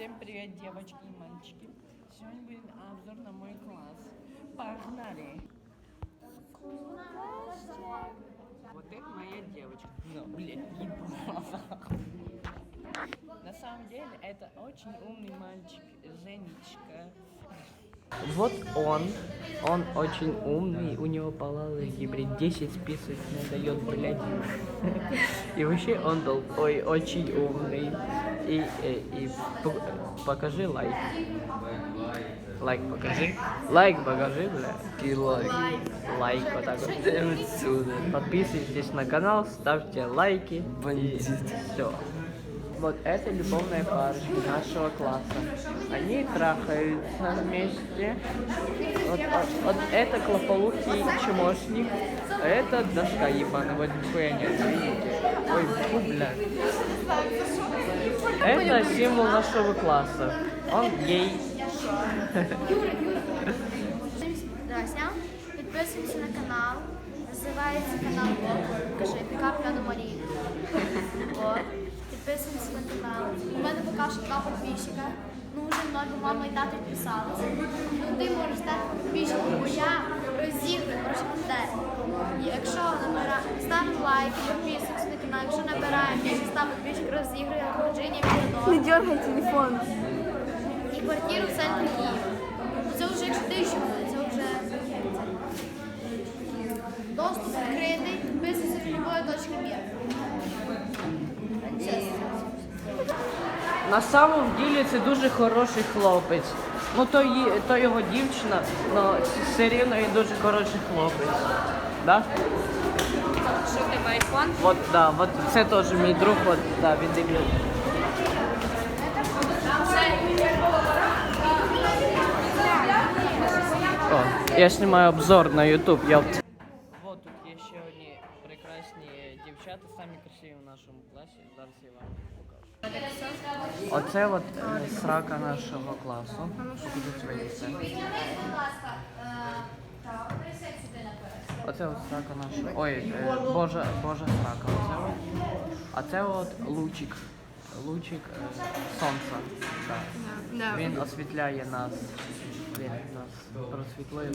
Всем привет, девочки и мальчики. Сегодня будет обзор на мой класс. Погнали! Вот это моя девочка. Ну, блин, ебала. На самом деле, это очень умный мальчик, Женечка. Вот он, он очень умный, у него по алгебре 10 список не дает, блядь. И вообще он дол- ой, очень умный. И, и, и п- покажи лайк. Лайк покажи. Лайк покажи, бля. И лайк. Лайк вот так вот. Подписывайтесь на канал, ставьте лайки. Бандит. Все. Вот это любовная парочка нашего класса. Они трахаются вместе. Вот, а- вот это клополухий чмошник, а это доска ебаная. Вот нихуя нет, видите? Ой, фу, блядь. Это символ нашего класса. Он гей. Здрасте. Підписуємося на канал. Називається канал Бог. Кажи, пікап Льону Марії. От. Підписуємося на канал. У мене поки що два підписчика. Ну, вже мною, мама і тато підписалися. Ну, ти можеш стати підписчиком, бо я розіграю гроші контент. Якщо набирає, ставимо лайк, підписуємося на канал. Якщо набираємо більше 100 підписчиків, розіграю Virginia Мілодон. Не дергай телефон. І квартиру в центрі Києва. Це вже якщо тисяча буде, це вже доступ відкритий, підписуйся в любої точки міра. На самом деле це дуже хороший хлопець. Ну то, ї- то його дівчина, але все рівно він дуже хороший хлопець. Да? Що в тебе айфон? Вот, да, вот це теж мій друг, от, да, він дивляє. О, я знімаю обзор на YouTube. Я... Вот тут є ще одні прекрасні дівчата, самі красиві в нашому класі. Зараз я вам покажу. Оце от е, срака нашого класу. Покажу своє лице. Оце от срака наша. Ой, е, божа, божа срака. Оце от. А це от лучик. Лучик е, сонця. Да. Да. Він освітляє нас. Він нас просвітлює.